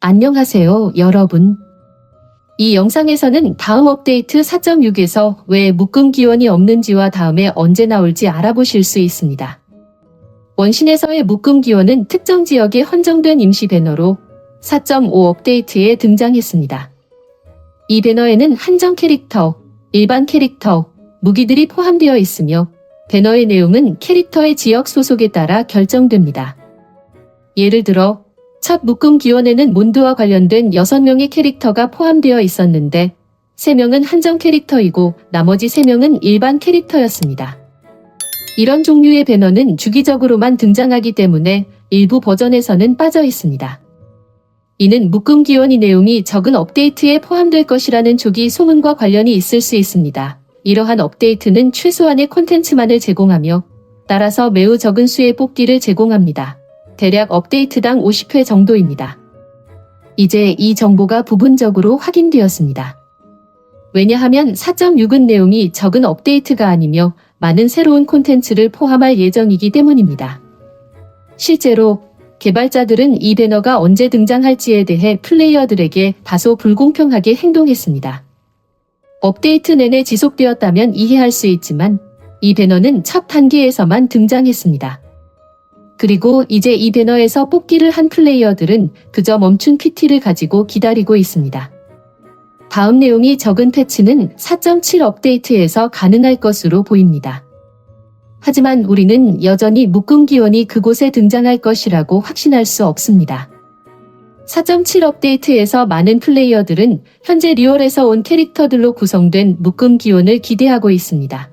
안녕하세요, 여러분. 이 영상에서는 다음 업데이트 4.6에서 왜 묶음 기원이 없는지와 다음에 언제 나올지 알아보실 수 있습니다. 원신에서의 묶음 기원은 특정 지역에 헌정된 임시 배너로 4.5 업데이트에 등장했습니다. 이 배너에는 한정 캐릭터, 일반 캐릭터, 무기들이 포함되어 있으며 배너의 내용은 캐릭터의 지역 소속에 따라 결정됩니다. 예를 들어 첫 묶음 기원에는 몬드와 관련된 6명의 캐릭터가 포함되어 있었는데 3명은 한정 캐릭터이고 나머지 3명은 일반 캐릭터였습니다. 이런 종류의 배너는 주기적으로만 등장하기 때문에 일부 버전에서는 빠져 있습니다. 이는 묶음 기원이 내용이 적은 업데이트에 포함될 것이라는 조기 소문과 관련이 있을 수 있습니다. 이러한 업데이트는 최소한의 콘텐츠만을 제공하며 따라서 매우 적은 수의 뽑기를 제공합니다. 대략 업데이트당 50회 정도입니다. 이제 이 정보가 부분적으로 확인되었습니다. 왜냐하면 4.6은 내용이 적은 업데이트가 아니며 많은 새로운 콘텐츠를 포함할 예정이기 때문입니다. 실제로 개발자들은 이 배너가 언제 등장할지에 대해 플레이어들에게 다소 불공평하게 행동했습니다. 업데이트 내내 지속되었다면 이해할 수 있지만 이 배너는 첫 단계에서만 등장했습니다. 그리고 이제 이 배너에서 뽑기를 한 플레이어들은 그저 멈춘 PT를 가지고 기다리고 있습니다. 다음 내용이 적은 패치는 4.7 업데이트에서 가능할 것으로 보입니다. 하지만 우리는 여전히 묶음 기원이 그곳에 등장할 것이라고 확신할 수 없습니다. 4.7 업데이트에서 많은 플레이어들은 현재 리얼에서 온 캐릭터들로 구성된 묶음 기원을 기대하고 있습니다.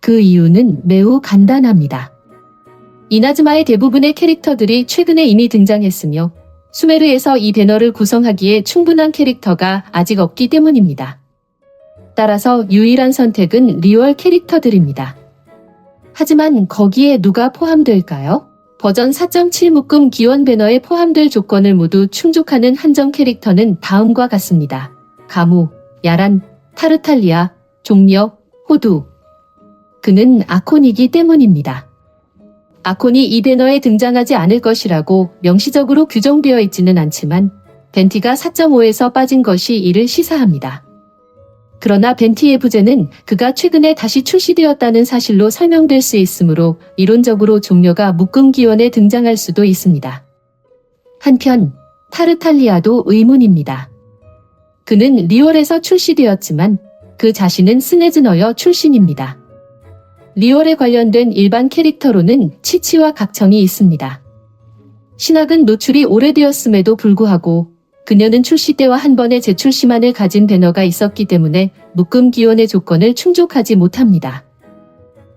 그 이유는 매우 간단합니다. 이나즈마의 대부분의 캐릭터들이 최근에 이미 등장했으며 수메르에서 이 배너를 구성하기에 충분한 캐릭터가 아직 없기 때문입니다. 따라서 유일한 선택은 리얼 캐릭터들입니다. 하지만 거기에 누가 포함될까요? 버전 4.7 묶음 기원 배너에 포함될 조건을 모두 충족하는 한정 캐릭터는 다음과 같습니다. 가무, 야란, 타르탈리아, 종려, 호두. 그는 아콘이기 때문입니다. 아콘이 이 배너에 등장하지 않을 것이라고 명시적으로 규정되어 있지는 않지만 벤티가 4.5에서 빠진 것이 이를 시사합니다. 그러나 벤티의 부재는 그가 최근에 다시 출시되었다는 사실로 설명될 수 있으므로 이론적으로 종료가 묶음 기원에 등장할 수도 있습니다. 한편 타르탈리아도 의문입니다. 그는 리월에서 출시되었지만 그 자신은 스네즈너여 출신입니다. 리월에 관련된 일반 캐릭터로는 치치와 각청이 있습니다. 신학은 노출이 오래되었음에도 불구하고 그녀는 출시 때와 한 번의 재출시만을 가진 배너가 있었기 때문에 묶음 기원의 조건을 충족하지 못합니다.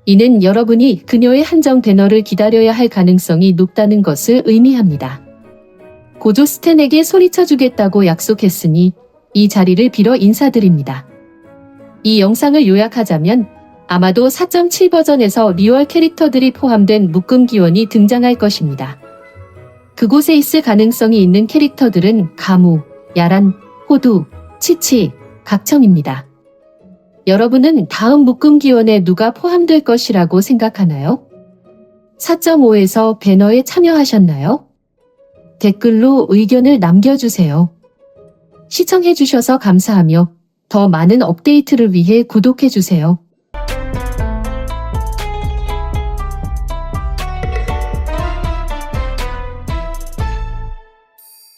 이는 여러분이 그녀의 한정 배너를 기다려야 할 가능성이 높다는 것을 의미합니다. 고조 스탠에게 소리쳐 주겠다고 약속했으니 이 자리를 빌어 인사드립니다. 이 영상을 요약하자면 아마도 4.7 버전에서 리월 캐릭터들이 포함된 묶음 기원이 등장할 것입니다. 그곳에 있을 가능성이 있는 캐릭터들은 가무, 야란, 호두, 치치, 각청입니다. 여러분은 다음 묶음 기원에 누가 포함될 것이라고 생각하나요? 4.5에서 배너에 참여하셨나요? 댓글로 의견을 남겨주세요. 시청해주셔서 감사하며 더 많은 업데이트를 위해 구독해주세요.